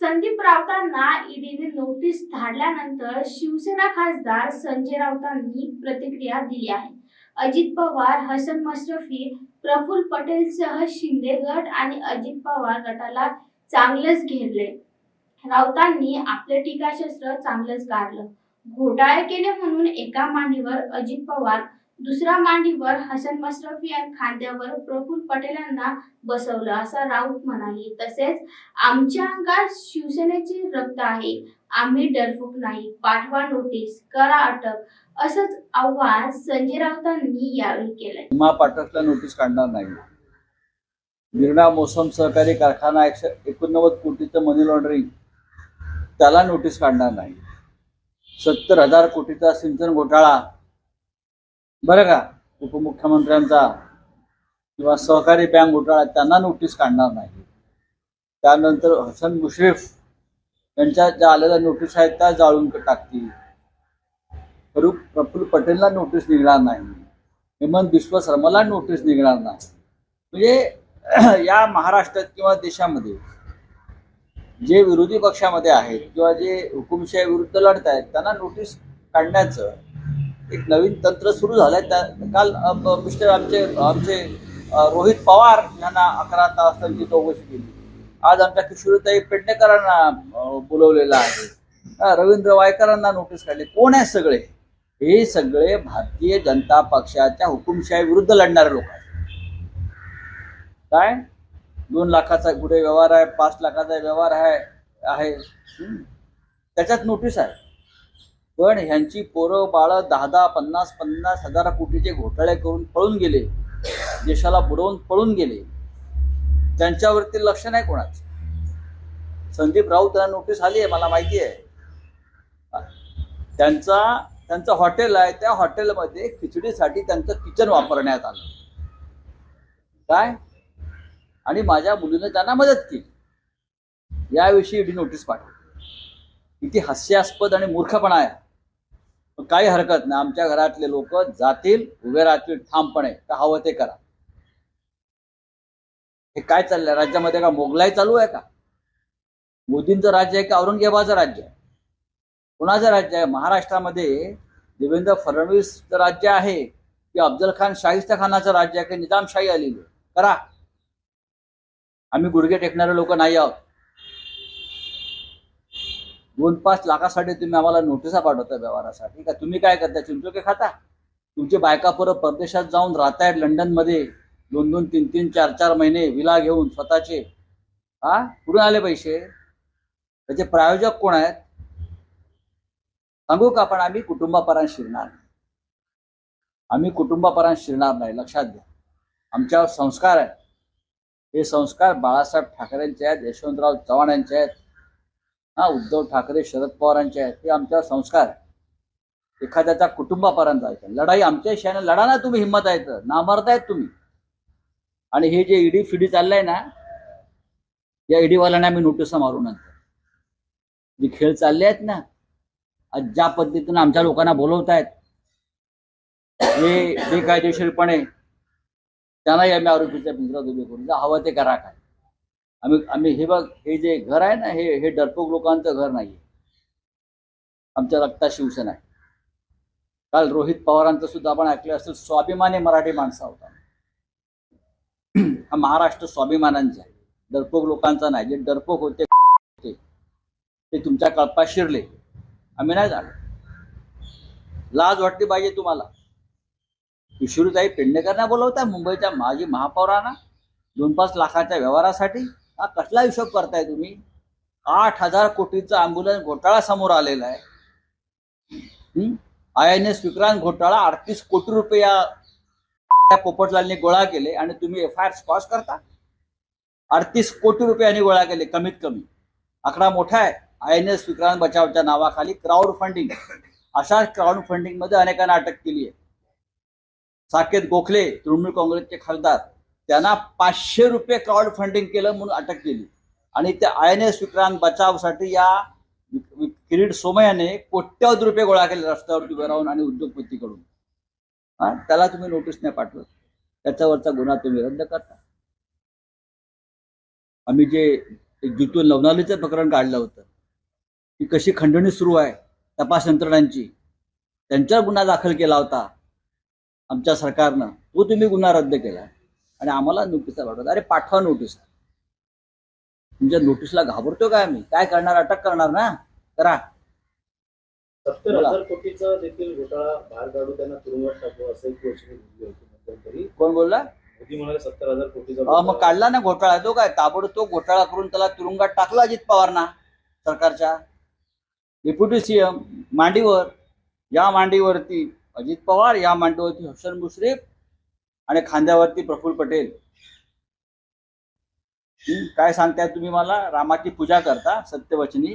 संदीप राऊतांना ईडीने नोटीस धाडल्यानंतर शिवसेना खासदार संजय राऊतांनी प्रतिक्रिया दिली आहे. अजित पवार हसन मश्रफी प्रफुल्ल पटेलसह शिंदे गट आणि अजित पवार गटाला चांगलंच घेरले. राऊतांनी आपले टीकाशस्त्र चांगलंच गाडलं घोटाळे केले म्हणून एका मांडीवर अजित पवार दुसऱ्या मांडीवर हसन मश्रफी आणि खांद्यावर प्रफुल पटेलांना बसवलं असं राऊत म्हणाले. तसेच आमच्या अंगात शिवसेनेचे रक्त आहे आम्ही डरफूक नाही पाठवा नोटीस करा अटक असंच आव्हान संजय राऊतांनी यावेळी केलंय. विमा पाठकला नोटीस काढणार नाही. निर्णा मोसम सहकारी कारखाना एकशे एकोणनव्वद कोटीचं मनी लॉन्ड्रिंग त्याला नोटीस काढणार नाही. सत्तर हजार कोटीचा सिंचन घोटाळा बरं का? उपमुख्यमंत्र्यांचा किंवा सहकारी बँक घोटाळा त्यांना नोटीस काढणार नाही. त्यानंतर हसन मुश्रीफ यांच्या ज्या आलेल्या नोटीस आहेत त्या जाळून टाकतील. फरुख प्रफुल्ल पटेलला नोटीस निघणार नाही. हेमंत बिश्व शर्माला नोटीस निघणार नाही. म्हणजे या महाराष्ट्रात किंवा देशामध्ये जे विरोधी पक्षामध्ये आहेत किंवा जे हुकुमशाही विरुद्ध लढत आहेत त्यांना नोटीस काढण्याचं एक नवीन तंत्र सुरू झालंय. त्या काल मिस्टर आमचे आमचे रोहित पवार यांना अकरा तास त्यांची चौकशी केली. आज आमच्या किशोरीताई पेडणेकरांना बोलवलेलं आहे. रवींद्र वायकरांना नोटीस काढली. कोण आहे सगळे? हे सगळे भारतीय जनता पक्षाच्या हुकुमशाही विरुद्ध लढणारे लोक आहेत. काय? दोन लाखाचा कुठे व्यवहार आहे पाच लाखाचा व्यवहार आहे आहे. त्याच्यात नोटीस आहे. पण ह्यांची पोरं बाळं दहा दहा पन्नास पन्नास हजार कोटीचे घोटाळे करून पळून गेले. देशाला बुडवून पळून गेले. त्यांच्यावरती लक्ष नाही कोणाचं. संदीप राऊत यांना नोटीस आली आहे मला माहिती आहे. त्यांचा त्यांचं हॉटेल आहे त्या हॉटेलमध्ये खिचडीसाठी त्यांचं किचन वापरण्यात आलं. काय? आणि माझ्या मुलीनं त्यांना मदत केली. याविषयी ईडी नोटीस पाठवली. किती हास्यास्पद आणि मूर्खपणा आहे. काही हरकत नाही. आमच्या घरातले लोक जातील उभे राहतील ठामपणे. तर हवं ते करा. हे काय चाललंय? राज्यामध्ये का मोगलाई चालू आहे का? मोदींचं राज्य आहे का औरंगजेबाचं राज्य? आहे कोणाचं राज्य आहे? महाराष्ट्रामध्ये देवेंद्र फडणवीसचं राज्य आहे की अफजल खान शाहिस्ता खानाचं राज्य आहे की निजामशाही आलेली करा. आम्ही गुडघे टेकणारे लोक नाही आहोत. दोन पाच लाखासाठी तुम्ही आम्हाला नोटिसा पाठवता व्यवहारासाठी. का तुम्ही काय करता चिंचोके खाता? तुमची बायका परत परदेशात जाऊन राहतायत लंडनमध्ये. दोन दोन तीन तीन चार चार महिने विला घेऊन स्वतःचे. हा? कुठून आले पैसे? त्याचे प्रायोजक कोण आहेत? सांगू का पण आम्ही कुटुंबापर्यंत शिरणार नाही. आम्ही कुटुंबापर्यंत शिरणार नाही. लक्षात घ्या. आमच्यावर संस्कार आहेत. हे संस्कार बाळासाहेब ठाकरेंचे आहेत यशवंतराव चव्हाण यांचे आहेत. हा उद्धव ठाकरे शरद पवारांचे आहेत. ते आमचा संस्कार आहे एखाद्याच्या कुटुंबापर्यंत जायचं लढाई आमच्या आहे लढा ना तुम्ही हिंमत आहे तर. नामरतायत तुम्ही. आणि हे जे ईडी फिडी चाललंय ना या ईडीवाल्यांना आम्ही नोटिसा मारू नंतर जे खेळ चालले आहेत ना आज ज्या पद्धतीनं आमच्या लोकांना बोलवत आहेत हे बेकायदेशीरपणे त्यांनाही आम्ही आरोपीच्या पिंजरात उभे करून हवं ते करा काय. आम्ही आम्ही हे बघ हे जे घर आहे ना हे हे डरपोक लोकांचं घर नाही आमच्या रक्तात शिवसेना आहे. काल रोहित पवारांचं सुद्धा आपण ऐकलं असेल स्वाभिमानी मराठी माणसा होता हा महाराष्ट्र स्वाभिमानांचा आहे. डरपोक लोकांचा नाही. जे डरपोक होते ते तुमच्या कळपात शिरले. आम्ही नाही झालो लाज वाटली पाहिजे तुम्हाला. किशोरीताई पेडणेकरांना बोलवताय मुंबईच्या माजी महापौरांना? दोन पाच लाखाच्या व्यवहारासाठी? हा कसला हिशोब करताय तुम्ही? आठ हजार कोटीचा अँब्युलन्स घोटाळा समोर आलेला आहे. आय एन एस विक्रांत घोटाळा अडतीस कोटी रुपये या पोपटलालने गोळा केले आणि तुम्ही एफ आय आर स्कॉच करता? अडतीस कोटी रुपयांनी गोळा केले कमीत कमी. आकडा मोठा आहे. आय एन एस विक्रांत बचावच्या नावाखाली क्राऊड फंडिंग अशा क्राऊड फंडिंगमध्ये अनेकांना अटक केली आहे. साकेत गोखले तृणमूल काँग्रेसचे खासदार. त्यांना पाचशे रुपये क्राऊड फंडिंग केलं म्हणून अटक केली. आणि त्या आय एन एस विक्रांत बचावसाठी या किरीट सोमयाने कोट्यावधी रुपये गोळा केले रस्त्यावरती उभे राहून आणि उद्योगपतीकडून. हा त्याला तुम्ही नोटीस नाही पाठवत. त्याच्यावरचा गुन्हा तुम्ही रद्द करता. आम्ही जे एक जितू लवनालीचं प्रकरण काढलं होतं की कशी खंडणी सुरू आहे तपास यंत्रणांची त्यांच्यावर गुन्हा दाखल केला होता आमच्या सरकारनं तो तुम्ही गुन्हा रद्द केला. आणि आम्हाला नोटिसा पाठवत अरे पाठवा नोटीस तुमच्या नोटीसला घाबरतो काय आम्ही? काय करणार? अटक करणार ना? करा. सत्तर. हजार कोटीचा देखील घोटाळा बाहेर काढू त्यांना तुरुंगात टाकू असं एक होती मध्यंतरी. कोण बोलला? मोदी म्हणाले सत्तर हजार कोटीचा अहो, मग काढला ना घोटाळा. तो काय ताबडतोब घोटाळा करून त्याला तुरुंगात टाकला अजित पवारना सरकारच्या? डेप्युटी सीएम मांडीवर या मांडीवरती अजित पवार या मांडीवरती हसन मुश्रीफ आणि खांद्यावरती प्रफुल्ल पटेल. काय सांगताय तुम्ही मला? रामाची पूजा करता सत्यवचनी.